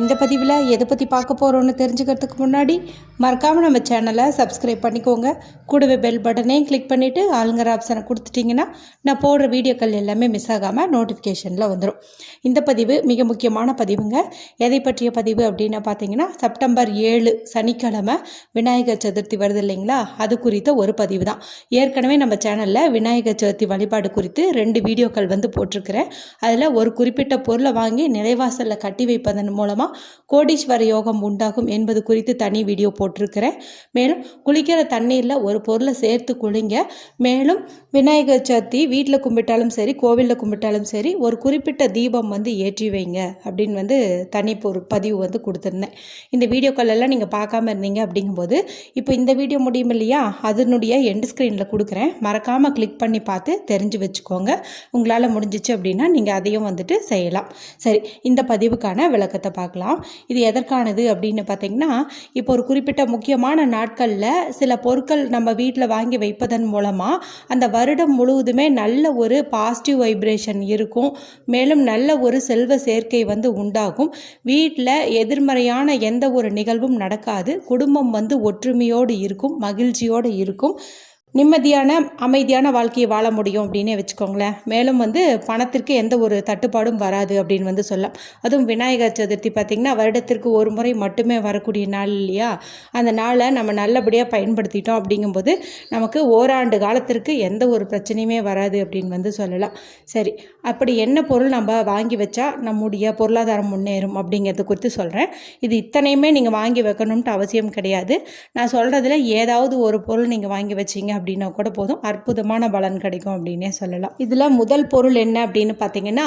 இந்த பதிவில் எதை பற்றி பார்க்க போகிறோன்னு தெரிஞ்சுக்கிறதுக்கு முன்னாடி மறக்காமல் நம்ம சேனலை சப்ஸ்கிரைப் பண்ணிக்கோங்க. கூடவே பெல் பட்டனையும் கிளிக் பண்ணிவிட்டு ஆளுங்கிற ஆப்ஷனை கொடுத்துட்டிங்கன்னா நான் போடுற வீடியோக்கள் எல்லாமே மிஸ் ஆகாமல் நோட்டிஃபிகேஷனில் வந்துடும் இந்த பதிவு மிக முக்கியமான பதிவுங்க. எதை பற்றிய பதிவு அப்படின்னு பார்த்தீங்கன்னா செப்டம்பர் ஏழு சனிக்கிழமை விநாயகர் சதுர்த்தி வருது இல்லைங்களா? அது குறித்த ஒரு பதிவு தான். ஏற்கனவே நம்ம சேனலில் விநாயகர் சதுர்த்தி வழிபாடு குறித்து ரெண்டு வீடியோக்கள் வந்து போட்டிருக்கிறேன். அதில் ஒரு குறிப்பிட்ட பொருளை வாங்கி நிலைவாசலில் கட்டி வைப்பதன் மூலமாக கோடீஸ்வர யோகம் உண்டாகும் என்பது குறித்து தனி வீடியோ போட்டிருக்கிறேன். மேலும் குளிக்கிற தண்ணீரில் ஒரு பொருளை சேர்த்து குளிங்க. மேலும் விநாயகர் சதுர்த்தி வீட்டில் கும்பிட்டாலும் சரி கோவிலில் கும்பிட்டாலும் சரி ஒரு குறிப்பிட்ட தீபம் வந்து ஏற்றி வைங்க அப்படின்னு வந்து தனி ஒரு பதிவு வந்து கொடுத்துருந்தேன். இந்த வீடியோக்கள் எல்லாம் நீங்கள் பார்க்காம இருந்தீங்க அப்படிங்கும்போது இப்போ இந்த வீடியோ முடியும் இல்லையா? அதனுடைய எண்ட் ஸ்க்ரீனில் கொடுக்குறேன். மறக்காமல் கிளிக் பண்ணி பார்த்து தெரிஞ்சு வச்சுக்கோங்க. உங்களால் முடிஞ்சிச்சு அப்படின்னா நீங்கள் அதையும் வந்துட்டு செய்யலாம். சரி இந்த பதிவுக்கான விளக்கத்தை பார்க்கலாம். இது எதற்கானது அப்படின்னு பார்த்தீங்கன்னா இப்போ ஒரு குறிப்பிட்ட முக்கியமான நாட்களில் சில பொருட்கள் நம்ம வீட்டில் வாங்கி வைப்பதன் மூலமாக அந்த வருடம் முழுவதுமே நல்ல ஒரு பாசிட்டிவ் வைப்ரேஷன் இருக்கும். மேலும் நல்ல ஒரு செல்வ சேர்க்கை வந்து உண்டாகும். வீட்டில் எதிர்மறையான எந்த ஒரு நிகழ்வும் நடக்காது. குடும்பம் வந்து ஒற்றுமையோடு இருக்கும் மகிழ்ச்சியோடு இருக்கும். நிம்மதியான அமைதியான வாழ்க்கையை வாழ முடியும் அப்படின்னே வச்சுக்கோங்களேன். மேலும் வந்து பணத்திற்கு எந்த ஒரு தட்டுப்பாடும் வராது அப்படின்னு வந்து சொல்லலாம். அதுவும் விநாயகர் சதுர்த்தி பார்த்திங்கன்னா வருடத்திற்கு ஒரு முறை மட்டுமே வரக்கூடிய நாள் இல்லையா? அந்த நாளை நம்ம நல்லபடியாக பயன்படுத்திட்டோம் அப்படிங்கும்போது நமக்கு ஓராண்டு காலத்திற்கு எந்த ஒரு பிரச்சனையுமே வராது அப்படின்னு வந்து சொல்லலாம். சரி அப்படி என்ன பொருள் நம்ம வாங்கி வச்சா நம்முடைய பொருளாதாரம் முன்னேறும் அப்படிங்கிறது குறித்து சொல்கிறேன் இது இத்தனையுமே நீங்கள் வாங்கி வைக்கணும்ட்டு அவசியம் கிடையாது. நான் சொல்கிறதுல ஏதாவது ஒரு பொருள் நீங்கள் வாங்கி வச்சீங்க அப்படின்னா கூட போதும். அற்புதமான பலன் கிடைக்கும் அப்படின்னே சொல்லலாம். இதில் முதல் பொருள் என்ன அப்படின்னு பார்த்தீங்கன்னா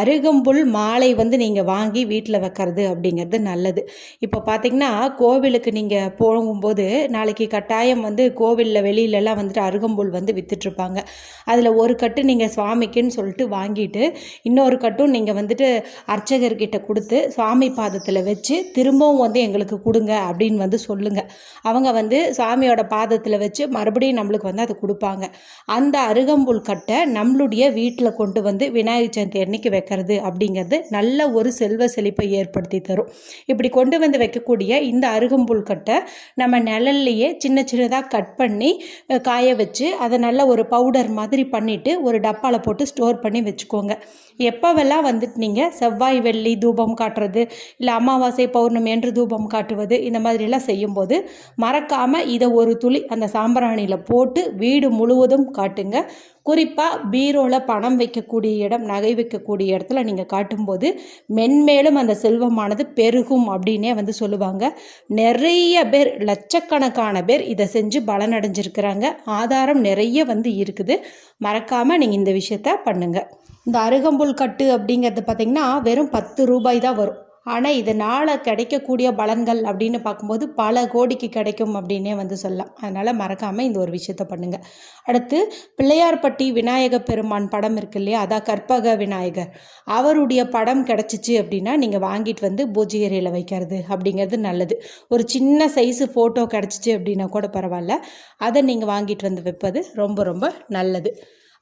அருகம்புல் மாலை வந்து நீங்கள் வாங்கி வீட்டில் வைக்கிறது அப்படிங்கிறது நல்லது. இப்போ பார்த்தீங்கன்னா கோவிலுக்கு நீங்கள் போகும்போது நாளைக்கு கட்டாயம் வந்து கோவிலில் வெளியிலலாம் வந்துட்டு அருகம்புல் வந்து விற்றுட்ருப்பாங்க அதில் ஒரு கட்டு நீங்கள் சுவாமிக்குன்னு சொல்லிட்டு வாங்கிட்டு இன்னொரு கட்டும் நீங்கள் வந்துட்டு அர்ச்சகர்கிட்ட கொடுத்து சுவாமி பாதத்தில் வச்சு திரும்பவும் வந்து எங்களுக்கு கொடுங்க அப்படின்னு வந்து சொல்லுங்கள் அவங்க வந்து சாமியோட பாதத்தில் வச்சு மறுபடியும் நம்மளுக்கு வந்து அதை கொடுப்பாங்க. அந்த அருகம்புல் கட்டை நம்மளுடைய வீட்டில் கொண்டு வந்து விநாயகர் சதுர்த்தி அன்னைக்கு வைக்கிறது அப்படிங்கிறது நல்ல ஒரு செல்வ செழிப்பை ஏற்படுத்தி தரும். இப்படி கொண்டு வந்து வைக்கக்கூடிய இந்த அருகம்புல் கட்டை நம்ம நிழல்லையே சின்ன சின்னதாக கட் பண்ணி காய வச்சு அதை நல்ல ஒரு பவுடர் மாதிரி பண்ணிவிட்டு ஒரு டப்பாவில் போட்டு ஸ்டோர் பண்ணி வச்சுக்கோங்க. எப்போவெல்லாம் வந்துட்டு நீங்கள் செவ்வாய் வெள்ளி தூபம் காட்டுறது இல்லை அமாவாசை பௌர்ணமி என்று தூபம் காட்டுவது இந்த மாதிரிலாம் செய்யும்போது மறக்காமல் இதை ஒரு துளி அந்த சாம்பிராணியில் போட்டு வீடு முழுவதும் காட்டுங்க. குறிப்பாக பீரோவில் பணம் வைக்கக்கூடிய இடம் நகை வைக்கக்கூடிய இடத்துல நீங்கள் காட்டும்போது மென்மேலும் அந்த செல்வமானது பெருகும் அப்படின்னே வந்து சொல்லுவாங்க. நிறைய பேர் லட்சக்கணக்கான பேர் இதை செஞ்சு பலனடைஞ்சிருக்கிறாங்க. ஆதாரம் நிறைய வந்து இருக்குது. மறக்காமல் நீங்கள் இந்த விஷயத்த பண்ணுங்கள் இந்த அருகம்புல் கட்டு அப்படிங்கிறது பார்த்திங்கன்னா வெறும் பத்து ரூபாய் தான் வரும். ஆனால் இதனால் கிடைக்கக்கூடிய பலன்கள் அப்படின்னு பார்க்கும்போது பல கோடிக்கு கிடைக்கும் அப்படின்னே வந்து சொல்லலாம். அதனால் மறக்காமல் இந்த ஒரு விஷயத்த பண்ணுங்கள் அடுத்து பிள்ளையார்பட்டி விநாயக பெருமான் படம் இருக்கு இல்லையா? அதான் கற்பக விநாயகர். அவருடைய படம் கிடச்சிச்சு அப்படின்னா நீங்கள் வாங்கிட்டு வந்து பூஜை அறையில் வைக்கிறது அப்படிங்கிறது நல்லது. ஒரு சின்ன சைஸு ஃபோட்டோ கிடச்சிச்சு அப்படின்னா கூட பரவாயில்ல. அதை நீங்கள் வாங்கிட்டு வந்து வைப்பது ரொம்ப ரொம்ப நல்லது.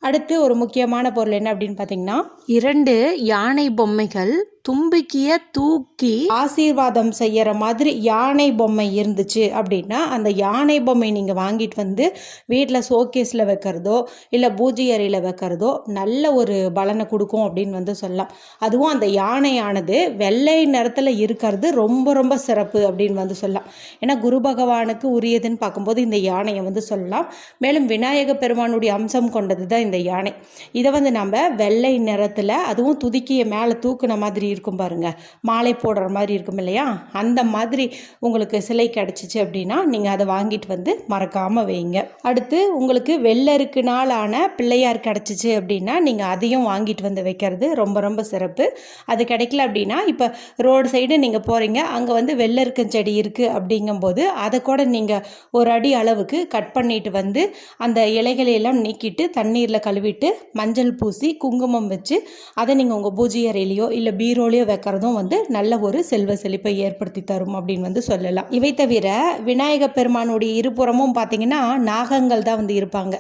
அடுத்து ஒரு முக்கியமான பொருள் என்ன அப்படின்னு பார்த்தீங்கன்னா இரண்டு யானை பொம்மைகள் தும்பிக்கிய தூக்கி ஆசீர்வாதம் செய்யற மாதிரி யானை பொம்மை இருந்துச்சு அப்படின்னா அந்த யானை பொம்மை நீங்கள் வாங்கிட்டு வந்து வீட்டில் ஷோகேஸில் வைக்கிறதோ இல்லை பூஜை அறையில் வைக்கிறதோ நல்ல ஒரு பலனை கொடுக்கும் அப்படின்னு வந்து சொல்லலாம். அதுவும் அந்த யானையானது வெள்ளை நிறத்தில் இருக்கிறது ரொம்ப ரொம்ப சிறப்பு அப்படின்னு வந்து சொல்லலாம். ஏன்னா குரு பகவானுக்கு உரியதுன்னு பார்க்கும்போது இந்த யானையை வந்து சொல்லலாம். மேலும் விநாயக பெருமானுடைய அம்சம் கொண்டது தான் இந்த யானை. இதை வந்து நம்ம வெள்ளை நிறத்தில் அதுவும் துதிக்கிய மேலே தூக்குன மாதிரி இருக்கும் பாருங்க. மாலை போடுற மாதிரி இருக்கும் இல்லையா? அந்த மாதிரி உங்களுக்கு சிலை கிடச்சிச்சு அப்படின்னா நீங்கள் அதை வாங்கிட்டு வந்து மறக்காமல் வைங்க. அடுத்து உங்களுக்கு வெள்ளருக்கு நாளான பிள்ளையார் கிடச்சிச்சு அப்படின்னா நீங்கள் அதையும் வாங்கிட்டு வந்து வைக்கிறது ரொம்ப ரொம்ப சிறப்பு. அது கிடைக்கல அப்படின்னா இப்போ ரோடு சைடு நீங்கள் போகிறீங்க அங்கே வந்து வெள்ளருக்கும் செடி இருக்குது அப்படிங்கும்போது அதை கூட நீங்கள் ஒரு அடி அளவுக்கு கட் பண்ணிட்டு வந்து அந்த இலைகளையெல்லாம் நீக்கிட்டு தண்ணீரில் கழுவிட்டு மஞ்சள் பூசி குங்குமம் வச்சு அதை நீங்கள் உங்கள் பூஜை அறையிலையோ இல்லை பீரோலையோ வைக்கிறதும் வந்து நல்ல ஒரு செல்வ செழிப்பை ஏற்படுத்தி தரும் அப்படின்னு வந்து சொல்லலாம். இவை தவிர விநாயக பெருமானுடைய இருபுறமும் பார்த்தீங்கன்னா நாகங்கள் தான் வந்து இருப்பாங்க.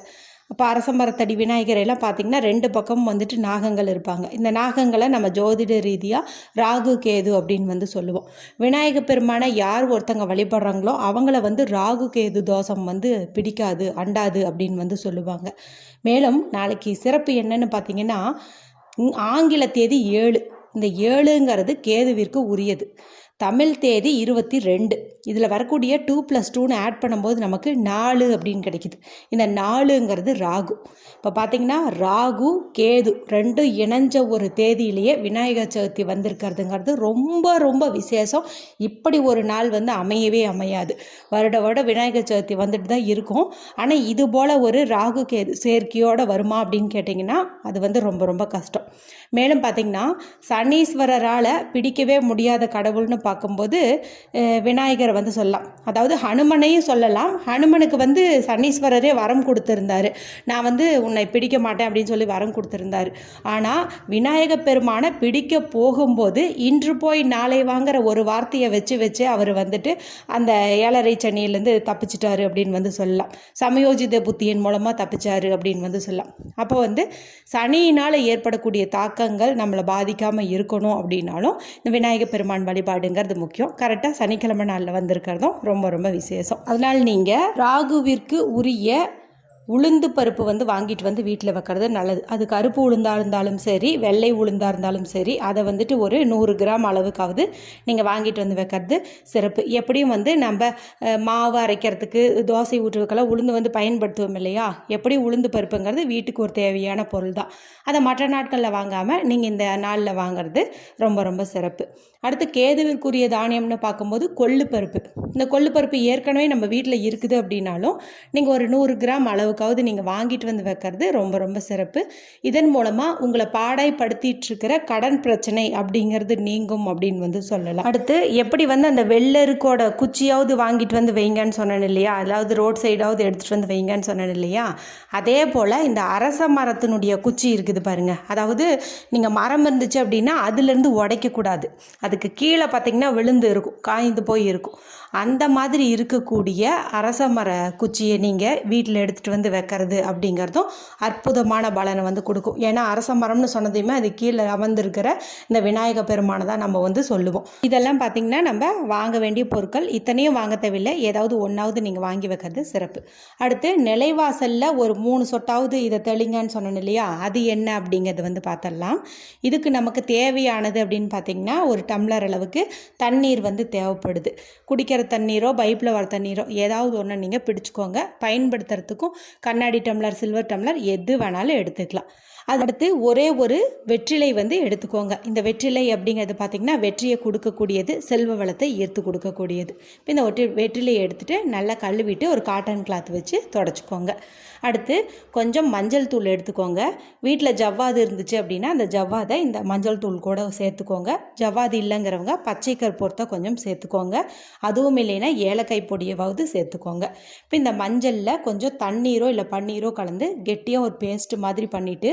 அப்போ அரசமரத்தடி விநாயகர் எல்லாம் பார்த்திங்கன்னா ரெண்டு பக்கமும் வந்துட்டு நாகங்கள் இருப்பாங்க. இந்த நாகங்களை நம்ம ஜோதிட ரீதியாக ராகு கேது அப்படின்னு வந்து சொல்லுவோம். விநாயக பெருமானை யார் ஒருத்தங்க வழிபடுறாங்களோ அவங்கள வந்து ராகு கேது தோஷம் வந்து பிடிக்காது அண்டாது அப்படின்னு வந்து சொல்லுவாங்க. மேலும் நாளைக்கு சிறப்பு என்னன்னு பார்த்தீங்கன்னா ஆங்கில தேதி ஏழு. இந்த ஏழுங்கிறது கேதுவிற்கு உரியது. தமிழ் தேதி இருபத்தி ரெண்டு. இதில் வரக்கூடிய டூ ப்ளஸ் டூன்னு ஆட் பண்ணும்போது நமக்கு நாலு அப்படின்னு கிடைக்குது. இந்த நாலுங்கிறது ராகு. இப்போ பார்த்தீங்கன்னா ராகு கேது ரெண்டும் இணைஞ்ச ஒரு தேதியிலேயே விநாயகர் சதுர்த்தி வந்திருக்கிறதுங்கிறது ரொம்ப ரொம்ப விசேஷம். இப்படி ஒரு நாள் வந்து அமையவே அமையாது. வருட வருட விநாயகர் சதுர்த்தி வந்துட்டு தான் இருக்கும். ஆனால் இது போல் ஒரு ராகு கேது சேர்க்கையோடு வருமா அப்படின்னு கேட்டிங்கன்னா அது வந்து ரொம்ப ரொம்ப கஷ்டம். மேலும் பார்த்திங்கன்னா சனீஸ்வரரால் பிடிக்கவே முடியாத கடவுள்னு பார்க்கும்போது விநாயகரை வந்து சொல்லலாம். அதாவது ஹனுமனையும் சொல்லலாம். ஹனுமனுக்கு வந்து சனீஸ்வரரே வரம் கொடுத்துருந்தாரு. நான் வந்து உன்னை பிடிக்க மாட்டேன் அப்படின்னு சொல்லி வரம் கொடுத்துருந்தாரு. ஆனால் விநாயக பெருமானை பிடிக்க போகும்போது இன்று போய் நாளை வாங்குற ஒரு வார்த்தையை வச்சு வச்சு அவர் வந்துட்டு அந்த ஏழரை சனியிலேருந்து தப்பிச்சிட்டாரு அப்படின்னு வந்து சொல்லலாம். சமயோஜித புத்தியின் மூலமாக தப்பிச்சாரு அப்படின்னு வந்து சொல்லலாம். அப்போ வந்து சனியினால் ஏற்படக்கூடிய தாக்கங்கள் நம்மளை பாதிக்காமல் இருக்கணும் அப்படின்னாலும் இந்த விநாயக பெருமான் வந்துடுறது முக்கியம். கரெக்டாக சனிக்கிழமை நாளில் வந்திருக்கிறதும் ரொம்ப ரொம்ப விசேஷம். அதனால் நீங்கள் ராகுவிற்கு உரிய உளுந்து பருப்பு வந்து வாங்கிட்டு வந்து வீட்டில் வைக்கிறது நல்லது. அது கருப்பு உளுந்தாக இருந்தாலும் சரி வெள்ளை உளுந்தாக இருந்தாலும் சரி அதை வந்துட்டு ஒரு நூறு கிராம் அளவுக்காவது நீங்கள் வாங்கிட்டு வந்து வைக்கிறது சிறப்பு. எப்படியும் வந்து நம்ம மாவு அரைக்கிறதுக்கு தோசை ஊற்றுறதுக்கெல்லாம் உளுந்து வந்து பயன்படுத்துவோம் இல்லையா? எப்படி உளுந்து பருப்புங்கிறது வீட்டுக்கு ஒரு தேவையான பொருள் தான். அதை மற்ற நாட்களில் வாங்காமல் நீங்கள் இந்த நாளில் வாங்குறது ரொம்ப ரொம்ப சிறப்பு. அடுத்து கேதுவிற்குரிய தானியம்னு பார்க்கும்போது கொள்ளு பருப்பு. இந்த கொள்ளு பருப்பு ஏற்கனவே நம்ம வீட்டில் இருக்குது அப்படின்னாலும் நீங்கள் ஒரு நூறு கிராம் அளவுக்கு அளவுக்காவது நீங்கள் வாங்கிட்டு வந்து வைக்கிறது ரொம்ப ரொம்ப சிறப்பு. இதன் மூலமாக உங்களை பாடாய்படுத்திட்டு இருக்கிற கடன் பிரச்சனை அப்படிங்கிறது நீங்கும் அப்படின்னு வந்து சொல்லலாம். அடுத்து எப்படி வந்து அந்த வெள்ளருக்கோட குச்சியாவது வாங்கிட்டு வந்து வைங்கன்னு சொன்னேன் இல்லையா? அதாவது ரோட் சைடாவது எடுத்துகிட்டு வந்து வைங்கன்னு சொன்னேன் இல்லையா? அதே போல் இந்த அரச மரத்தினுடைய குச்சி இருக்குது பாருங்கள் அதாவது நீங்கள் மரம் இருந்துச்சு அப்படின்னா அதுலேருந்து உடைக்கக்கூடாது. அதுக்கு கீழே பார்த்தீங்கன்னா விழுந்து இருக்கும் காய்ந்து போய் இருக்கும். அந்த மாதிரி இருக்கக்கூடிய அரச மர குச்சியை நீங்கள் வீட்டில் எடுத்துகிட்டு வந்து வைக்கிறது அப்படிங்கிறதும் அற்புதமான பலனை வந்து கொடுக்கும். ஏன்னா அரச மரம்னு சொன்னதையுமே அது கீழே அமர்ந்திருக்கிற இந்த விநாயக பெருமானை தான் நம்ம வந்து சொல்லுவோம். இதெல்லாம் பார்த்திங்கன்னா நம்ம வாங்க வேண்டிய பொருட்கள் இத்தனையும் வாங்க தேவையில்லை. ஏதாவது ஒன்றாவது நீங்கள் வாங்கி வைக்கிறது சிறப்பு. அடுத்து நிலைவாசலில் ஒரு மூணு சொட்டாவது இதை தெளிங்கன்னு சொன்னோம் இல்லையா? அது என்ன அப்படிங்கிறது வந்து பார்த்துடலாம் இதுக்கு நமக்கு தேவையானது அப்படின்னு பார்த்தீங்கன்னா ஒரு டம்ளர் அளவுக்கு தண்ணீர் வந்து தேவைப்படுது. குடிக்கிற தண்ணீரோ பைப்பில் வர தண்ணீரோ ஏதாவது ஒன்று நீங்கள் பிடிச்சிக்கோங்க. பயன்படுத்துறதுக்கும் கண்ணாடி டம்ளர் சில்வர் டம்ளர் எது வேணாலும் எடுத்துக்கலாம். அடுத்து ஒரே ஒரு வெற்றிலை வந்து எடுத்துக்கோங்க. இந்த வெற்றிலை அப்படிங்கிறது பார்த்திங்கன்னா வெற்றியை கொடுக்கக்கூடியது செல்வ வளத்தை ஈர்த்து கொடுக்கக்கூடியது. இப்போ இந்த ஒற்றி வெற்றிலையை எடுத்துகிட்டு நல்லா கழுவிட்டு ஒரு காட்டன் கிளாத் வச்சு தொடச்சிக்கோங்க. அடுத்து கொஞ்சம் மஞ்சள் தூள் எடுத்துக்கோங்க. வீட்டில் ஜவ்வாது இருந்துச்சு அப்படின்னா அந்த ஜவ்வாதை இந்த மஞ்சள் தூள் கூட சேர்த்துக்கோங்க. ஜவ்வாது இல்லைங்கிறவங்க பச்சை கற்பூரத்தை கொஞ்சம் சேர்த்துக்கோங்க. அதுவும் இல்லைன்னா ஏலக்காய் பொடியவாவது சேர்த்துக்கோங்க. இப்போ இந்த மஞ்சளில் கொஞ்சம் தண்ணீரோ இல்லை பன்னீரோ கலந்து கெட்டியாக ஒரு பேஸ்ட் மாதிரி பண்ணிவிட்டு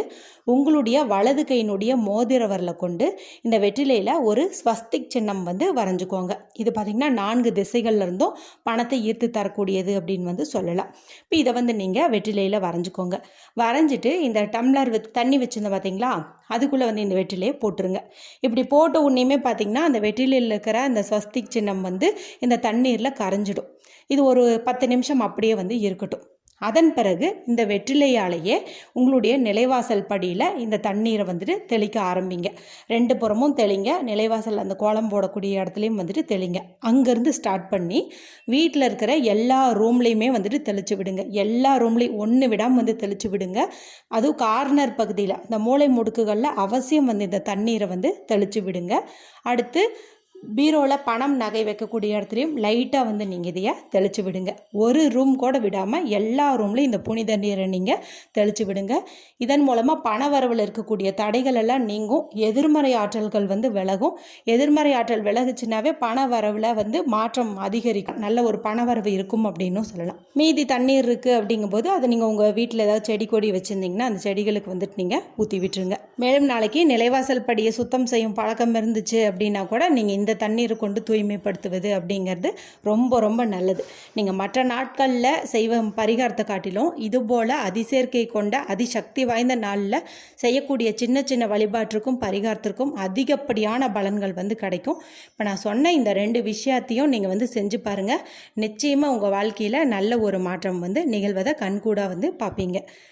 உங்களுடைய வலது கையினுடைய மோதிரவரில் கொண்டு இந்த வெற்றிலையில் ஒரு ஸ்வஸ்திக் சின்னம் வந்து வரைஞ்சிக்கோங்க. இது பார்த்திங்கன்னா நான்கு திசைகள்லேருந்தும் பணத்தை ஈர்த்து தரக்கூடியது அப்படின்னு வந்து சொல்லலாம். இப்போ இதை வந்து நீங்கள் வெற்றிலையில் வரைஞ்சிக்கோங்க. வரைஞ்சிட்டு இந்த டம்ளர் வச்சு தண்ணி வச்சுருந்தோம் பார்த்தீங்களா அதுக்குள்ளே வந்து இந்த வெற்றிலையை போட்டுருங்க. இப்படி போட்ட உடனேயுமே பார்த்தீங்கன்னா அந்த வெற்றிலையில் இருக்கிற அந்த ஸ்வஸ்திக் சின்னம் வந்து இந்த தண்ணீரில் கரைஞ்சிடும். இது ஒரு பத்து நிமிஷம் அப்படியே வந்து இருக்கட்டும். அதன் பிறகு இந்த வெற்றிலையாலேயே உங்களுடைய நிலைவாசல் படியில் இந்த தண்ணீரை வந்துட்டு தெளிக்க ஆரம்பிங்க. ரெண்டு புறமும் தெளிங்க. நிலைவாசல் அந்த கோலம் போடக்கூடிய இடத்துலையும் வந்துட்டு தெளிங்க. அங்கேருந்து ஸ்டார்ட் பண்ணி வீட்டில் இருக்கிற எல்லா ரூம்லேயுமே வந்துட்டு தெளிச்சு விடுங்க. எல்லா ரூம்லேயும் ஒன்று விடாமல் வந்து தெளிச்சு விடுங்க. அதுவும் கார்னர் பகுதியில் இந்த மூளை முடுக்குகளில் அவசியம் வந்து இந்த தண்ணீரை வந்து தெளிச்சு விடுங்க. அடுத்து பீரோவில் பணம் நகை வைக்கக்கூடிய இடத்துலையும் லைட்டாக வந்து நீங்கள் இதையை தெளித்து விடுங்க. ஒரு ரூம் கூட விடாமல் எல்லா ரூம்லையும் இந்த புனித நீரை நீங்கள் தெளித்து விடுங்க. இதன் மூலமாக பண வரவில் இருக்கக்கூடிய தடைகள் எல்லாம் நீங்கும். எதிர்மறை ஆற்றல்கள் வந்து விலகும். எதிர்மறை ஆற்றல் விலகுச்சுனாவே பண வரவில் வந்து மாற்றம் அதிகரிக்கும். நல்ல ஒரு பண வரவு இருக்கும் அப்படின்னும் சொல்லலாம். மீதி தண்ணீர் இருக்குது அப்படிங்கும்போது அதை நீங்கள் உங்கள் வீட்டில் ஏதாவது செடி கொடி வச்சுருந்தீங்கன்னா அந்த செடிகளுக்கு வந்துட்டு நீங்கள் ஊற்றி விட்டுருங்க. மேலும் நாளைக்கு நிலைவாசல் படியை சுத்தம் செய்யும் பழக்கம் இருந்துச்சு அப்படின்னா கூட நீங்கள் இந்த இந்த தண்ணீரை கொண்டு தூய்மைப்படுத்துவது அப்படிங்கிறது ரொம்ப ரொம்ப நல்லது. நீங்கள் மற்ற நாட்களில் செய்வ பரிகாரத்தை காட்டிலும் இதுபோல் அதிசேர்க்கை கொண்ட அதிசக்தி வாய்ந்த நாளில் செய்யக்கூடிய சின்ன சின்ன வழிபாட்டிற்கும் பரிகாரத்திற்கும் அதிகப்படியான பலன்கள் வந்து கிடைக்கும். இப்போ நான் சொன்ன இந்த ரெண்டு விஷயத்தையும் நீங்கள் வந்து செஞ்சு பாருங்கள் நிச்சயமாக உங்கள் வாழ்க்கையில் நல்ல ஒரு மாற்றம் வந்து நிகழ்வதை கண்கூடாக வந்து பார்ப்பீங்க.